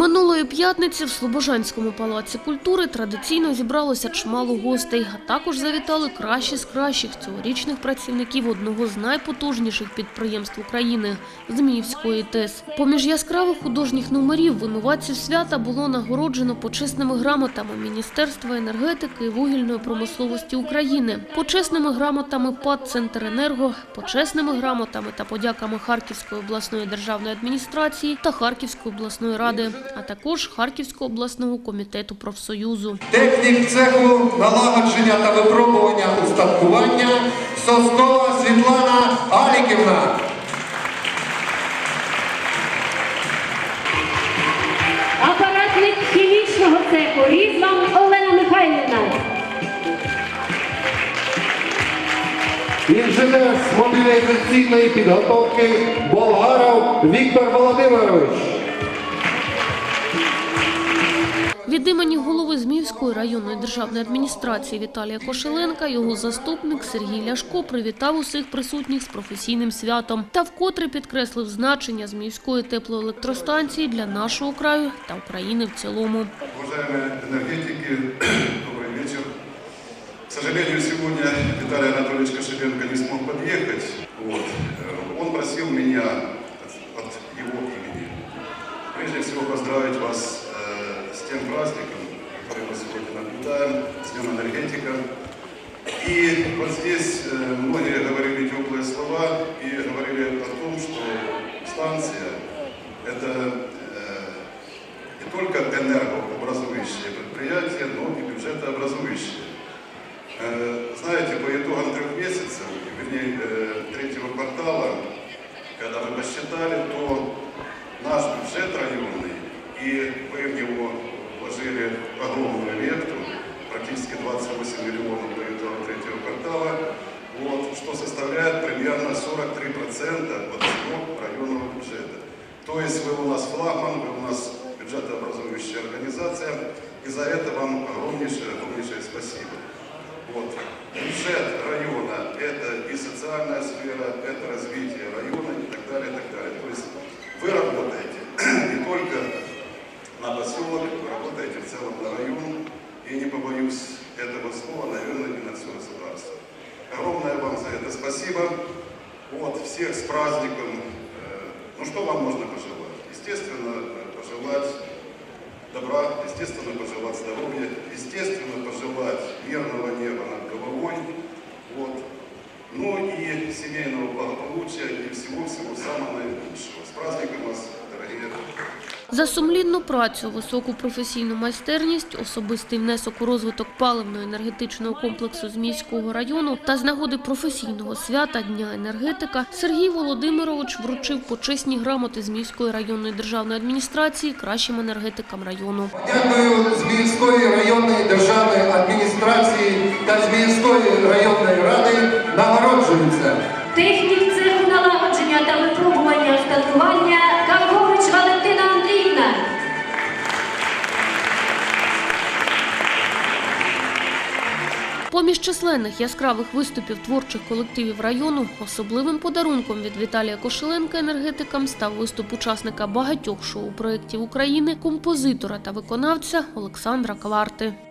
Минулої п'ятниці в Слобожанському палаці культури традиційно зібралося чимало гостей, а також завітали кращі з кращих цьогорічних працівників одного з найпотужніших підприємств України Зміївської ТЕС. Поміж яскравих художніх номерів винуватців свята було нагороджено почесними грамотами Міністерства енергетики і вугільної промисловості України, почесними грамотами ПАД «Центренерго», почесними грамотами та подяками Харківської обласної державної адміністрації та Харківської обласної ради, а також Харківського обласного комітету профсоюзу. Технік цеху налагодження та випробування устаткування Соскова Світлана Аліківна. Апаратник хімічного цеху Різван Олена Михайлівна. Інженер з мобілізаційної підготовки Болгаров Віктор Володимирович. Від імені голови Зміївської районної державної адміністрації Віталія Кошеленка його заступник Сергій Ляшко привітав усіх присутніх з професійним святом та вкотре підкреслив значення Зміївської теплоелектростанції для нашого краю та України в цілому. Уважаемые энергетики, добрый вечер. К сожалению, сегодня Виталий Анатольевич Кошеленко не смог подъехать. Вот. Э, Он просил меня от от его имени прежде всего поздравить вас э, с тем праздником, который мы сегодня наблюдаем, с Днем энергетика. И вот здесь э, многие говорили теплые слова и говорили о том, что станция – это э, не только энергообразующее предприятие, но и бюджетообразующее. Э, Знаете, по итогам трех месяцев, вернее, третьего квартала, когда мы посчитали, то наш бюджет районный, и вложили огромную лепту, практически 28 миллионов по итогам третьего квартала, вот, что составляет примерно 43% от всего районного бюджета. То есть вы у нас флагман, вы у нас бюджетообразующая организация, и за это вам огромнейшее, огромнейшее спасибо. Вот. Бюджет района – это и социальная сфера, это развитие района и так далее, и так далее. То есть вы работаете не только на поселок, в целом на район, и не побоюсь этого слова, наверное, и на все государство. Огромное вам за это спасибо. Вот, всех с праздником. Э, Ну что вам можно пожелать? Естественно, пожелать добра, естественно, пожелать здоровья, естественно, пожелать мирного неба над головой, вот. ну и семейного благополучия и всего-всего самого наилучшего. С праздником вас, дорогие За сумлінну працю, високу професійну майстерність, особистий внесок у розвиток паливно-енергетичного комплексу Зміївського району та з нагоди професійного свята Дня енергетика Сергій Володимирович вручив почесні грамоти Зміївської районної державної адміністрації кращим енергетикам району. Дякую Зміївської районної державної адміністрації та Зміївської районної ради нагороджуються. Численних яскравих виступів творчих колективів району особливим подарунком від Віталія Кошеленка енергетикам став виступ учасника багатьох шоу-проєктів України, композитора та виконавця Олександра Кварти.